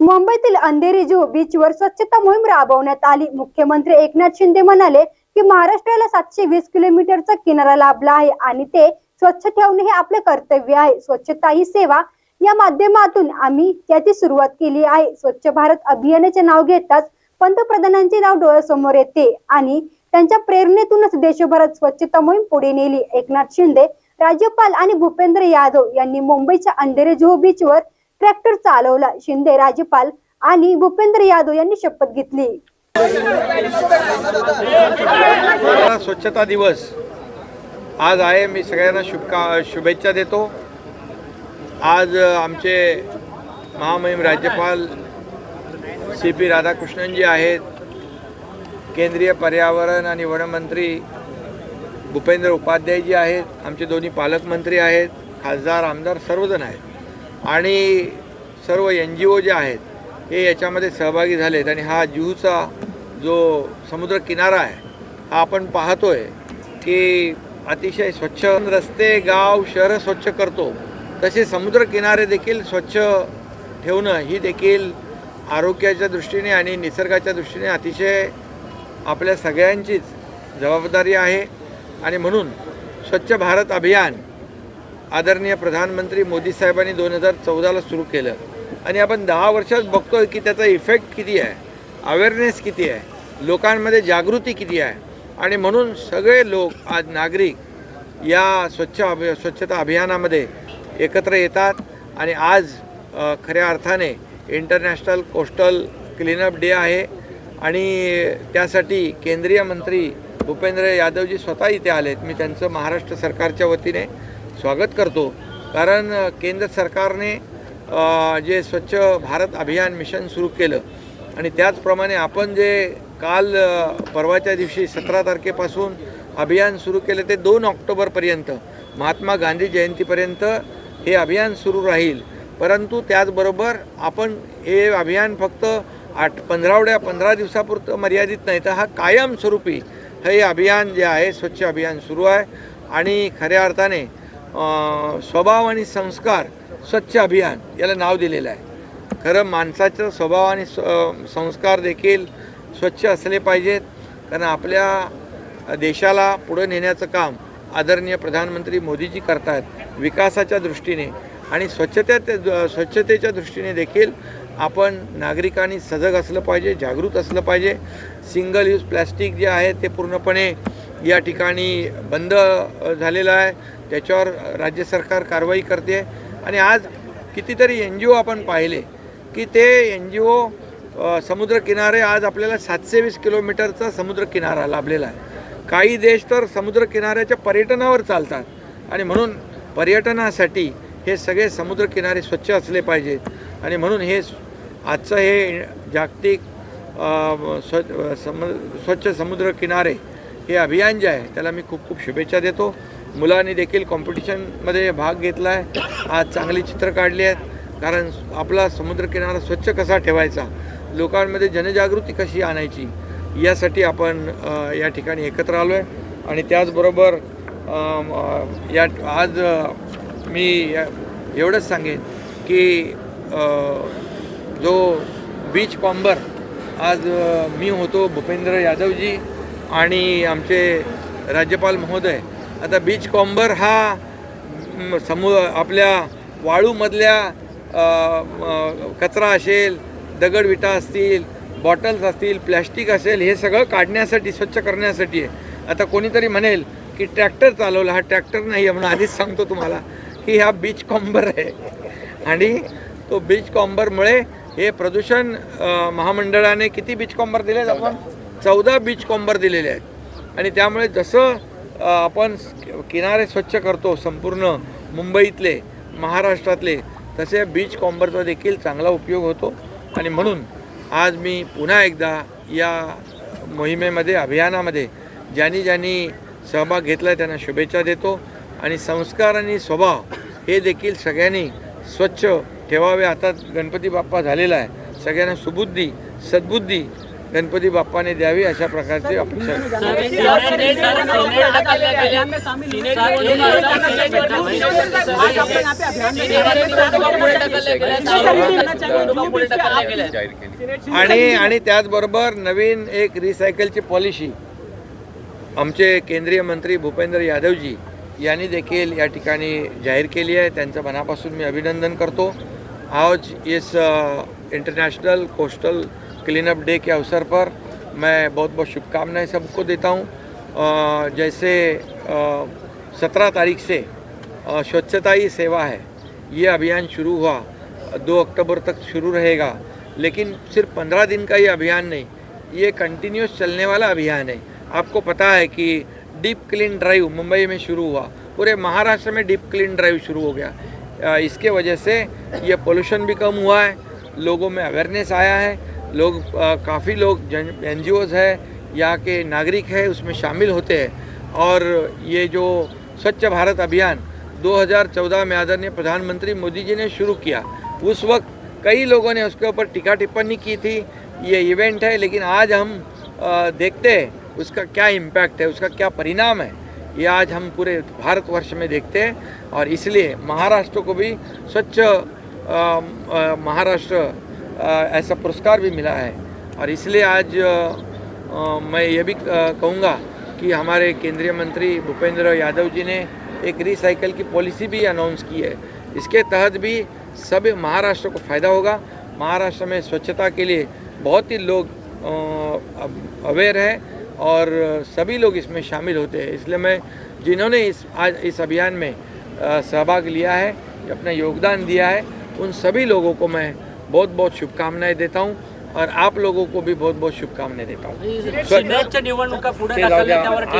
मुंबईतील अंधेरी जुहू बीचवर स्वच्छता मोहीम राबवण्यात आली. मुख्यमंत्री एकनाथ शिंदे म्हणाले की महाराष्ट्राला सातशे वीस किलोमीटरचा किनारा लाभला आहे आणि ते स्वच्छ ठेवणे हे आपले कर्तव्य आहे. स्वच्छता ही सेवा या माध्यमातून आम्ही याची सुरुवात केली आहे. स्वच्छ भारत अभियानाचे नाव घेताच पंतप्रधानांचे नाव डोळ्यासमोर येते आणि त्यांच्या प्रेरणेतूनच देशभरात स्वच्छता मोहीम पुढे नेली. एकनाथ शिंदे राज्यपाल आणि भूपेंद्र यादव यांनी मुंबईच्या अंधेरी जुहू बीचवर ट्रॅक्टर चालवला. शिंदे राज्यपाल आणि भूपेंद्र यादव यांनी शपथ घेतली. स्वच्छता दिवस. आज आहे. मी सगळ्यांना शुभका शुभेच्छा देतो. आज आमचे महामहिम राज्यपाल सी पी राधाकृष्णन जी आहेत. केंद्रीय पर्यावरण आणि वनमंत्री भूपेंद्र उपाध्याय जी आहेत. आमचे दोन्ही पालकमंत्री आहेत. खासदार आमदार सर्वजण आहेत. आणि सर्व एन जी ओ जे आहेत हे याच्यामध्ये सहभागी झालेत आणि हा जुहूचा जो समुद्र किनारा आहे हा आपण पाहतोय की अतिशय स्वच्छ रस्ते गाव शहरं स्वच्छ करतो. तसे समुद्र किनारे देखील स्वच्छ ठेवणं ही देखील आरोग्याच्या दृष्टीने आणि निसर्गाच्या दृष्टीने अतिशय आपल्या सगळ्यांचीच जबाबदारी आहे. आणि म्हणून स्वच्छ भारत अभियान आदरणीय प्रधानमंत्री मोदी साहेबांनी दोन हजार चौदाला सुरू केलं. आणि आपण दहा वर्षात बघतोय की त्याचा इफेक्ट किती आहे? अवेअरनेस किती आहे? लोकांमध्ये जागृती किती आहे? आणि म्हणून सगळे लोक आज नागरिक या स्वच्छ अभि स्वच्छता अभियानामध्ये एकत्र येतात. आणि आज खऱ्या अर्थाने इंटरनॅशनल कोस्टल क्लीनअप डे आहे. आणि त्यासाठी केंद्रीय मंत्री भूपेंद्र यादवजी स्वतः इथे आलेत. मी त्यांचं महाराष्ट्र सरकारच्या वतीने स्वागत करतो. कारण केंद्र सरकारने जे स्वच्छ भारत अभियान मिशन सुरू केलं आणि त्याचप्रमाणे आपण जे काल परवाच्या दिवशी सतरा तारखेपासून अभियान सुरू केलं ते दोन ऑक्टोबरपर्यंत महात्मा गांधी जयंतीपर्यंत हे अभियान सुरू राहील. परंतु त्याचबरोबर आपण हे अभियान फक्त आठ पंधरावड्या पंधरा दिवसापुरतं मर्यादित नाही तर हा कायमस्वरूपी हे अभियान जे आहे स्वच्छ अभियान सुरू आहे. आणि खऱ्या अर्थाने स्वभाव आणि संस्कार स्वच्छ अभियान याला नाव दिलेलं आहे. खरं माणसाचं स्वभाव आणि स- संस्कार देखील स्वच्छ असले पाहिजेत. कारण आपल्या देशाला पुढे नेण्याचं काम आदरणीय प्रधानमंत्री मोदीजी करतात विकासाच्या दृष्टीने आणि स्वच्छते स्वच्छतेच्या दृष्टीने देखील आपण नागरिकांनी सजग असलं पाहिजे जागृत असलं पाहिजे. सिंगल यूज प्लॅस्टिक जे आहे ते पूर्णपणे या ठिकाणी बंद झालेला झालेलं आहे. त्याच्यावर राज्य सरकार कारवाई करते. आणि आज कितीतरी एन जी ओ आपण पाहिले की ते एन जी ओ समुद्रकिनारे आज आपल्याला सातशे वीस किलोमीटरचा समुद्रकिनारा लाभलेला आहे. काही देश तर समुद्रकिनाऱ्याच्या पर्यटनावर चालतात. आणि म्हणून पर्यटनासाठी हे सगळे समुद्रकिनारे स्वच्छ असले पाहिजेत. आणि म्हणून हे आजचं हे जागतिक स्व सम स्वच्छ समुद्रकिनारे हे अभियान जे आहे त्याला मी खूप खूप शुभेच्छा देतो. मुलांनी देखील कॉम्पिटिशनमध्ये भाग घेतला आहे. आज चांगली चित्र काढली आहेत. कारण आपला समुद्रकिनारा स्वच्छ कसा ठेवायचा? लोकांमध्ये जनजागृती कशी आणायची? यासाठी आपण या ठिकाणी एकत्र आलो आहे आणि त्याचबरोबर या आज मी या- एवढंच सांगेन की जो बीच कॉम्बर आज मी होतो भूपेंद्र यादवजी. आणि आमचे राज्यपाल महोदय. आता बीच कॉम्बर हा समू आपल्या वाळूमधल्या कचरा असेल दगडविटा असतील बॉटल्स असतील प्लॅस्टिक असेल हे सगळं काढण्यासाठी स्वच्छ करण्यासाठी आहे. आता कोणीतरी म्हणेल की ट्रॅक्टर चालवला हा ट्रॅक्टर नाही आहे म्हणून आधीच सांगतो तुम्हाला की हा बीच कॉम्बर आहे. आणि तो बीच कॉम्बरमुळे हे प्रदूषण महामंडळाने किती बीच कॉम्बर दिले आपण? चौदा बीच कॉम्बर दिलेले आहेत. आणि त्यामुळे जसं आपण किनारे स्वच्छ करतो संपूर्ण मुंबईतले महाराष्ट्रातले तसे बीच कॉम्बरचा देखील चांगला उपयोग होतो. आणि म्हणून आज मी पुन्हा एकदा या मोहिमेमध्ये अभियानामध्ये ज्यांनी ज्यांनी सहभाग घेतला आहे त्यांना शुभेच्छा देतो. आणि संस्कार आणि स्वभाव हे देखील सगळ्यांनी स्वच्छ ठेवावे. आता गणपती बाप्पा झालेला आहे. सगळ्यांना सुबुद्धी सद्बुद्धी गणपती बाप्पाने द्यावी अशा प्रकारची अपेक्षा. आणि आणि त्याचबरोबर नवीन एक रिसायकलची पॉलिसी आमचे केंद्रीय मंत्री भूपेंद्र यादवजी यांनी देखील या ठिकाणी जाहीर केली आहे. त्यांचं मनापासून मी अभिनंदन करतो. आज इस इंटरनेशनल कोस्टल क्लीनअप डे के अवसर पर मैं बहुत बहुत शुभकामनाएँ सबको देता हूँ। जैसे सत्रह तारीख से स्वच्छता ही सेवा है। ये अभियान शुरू हुआ। दो अक्टूबर तक शुरू रहेगा। लेकिन सिर्फ़ पंद्रह दिन का ये अभियान नहीं, ये कंटिन्यूस चलने वाला अभियान है। आपको पता है कि डीप क्लीन ड्राइव मुंबई में शुरू हुआ। पूरे महाराष्ट्र में डीप क्लीन ड्राइव शुरू हो गया। इसके वजह से ये पोल्यूशन भी कम हुआ है। लोगों में अवेयरनेस आया है। लोग काफ़ी लोग एन है यहाँ के नागरिक है, उसमें शामिल होते हैं। और ये जो स्वच्छ भारत अभियान 2014 में आदरणीय प्रधानमंत्री मोदी जी ने शुरू किया, उस वक्त कई लोगों ने उसके ऊपर टीका टिप्पणी की थी। ये इवेंट है, लेकिन आज हम देखते हैं, उसका क्या इम्पैक्ट है, उसका क्या परिणाम है। ये आज हम पूरे भारतवर्ष में देखते हैं, और इसलिए महाराष्ट्र को भी स्वच्छ महाराष्ट्र ऐसा पुरस्कार भी मिला है। और इसलिए आज मैं ये भी कहूँगा कि हमारे केंद्रीय मंत्री भूपेंद्र यादव जी ने एक रिसाइकल की पॉलिसी भी अनाउंस की है। इसके तहत भी सभी महाराष्ट्र को फ़ायदा होगा। महाराष्ट्र में स्वच्छता के लिए बहुत ही लोग अवेयर है और सभी लोग इसमें शामिल होते हैं। इसलिए मैं, जिन्होंने इस, आज इस अभियान में सहभाग लिया है, अपना योगदान दिया है, उन सभी लोगों को मैं बहुत बहुत शुभकामनाएं देता हूं और आप लोगों को भी बहुत बहुत शुभकामनाएं देता हूं। सिनेटच्या निवडणुका पुढे ढकलल्या त्यावर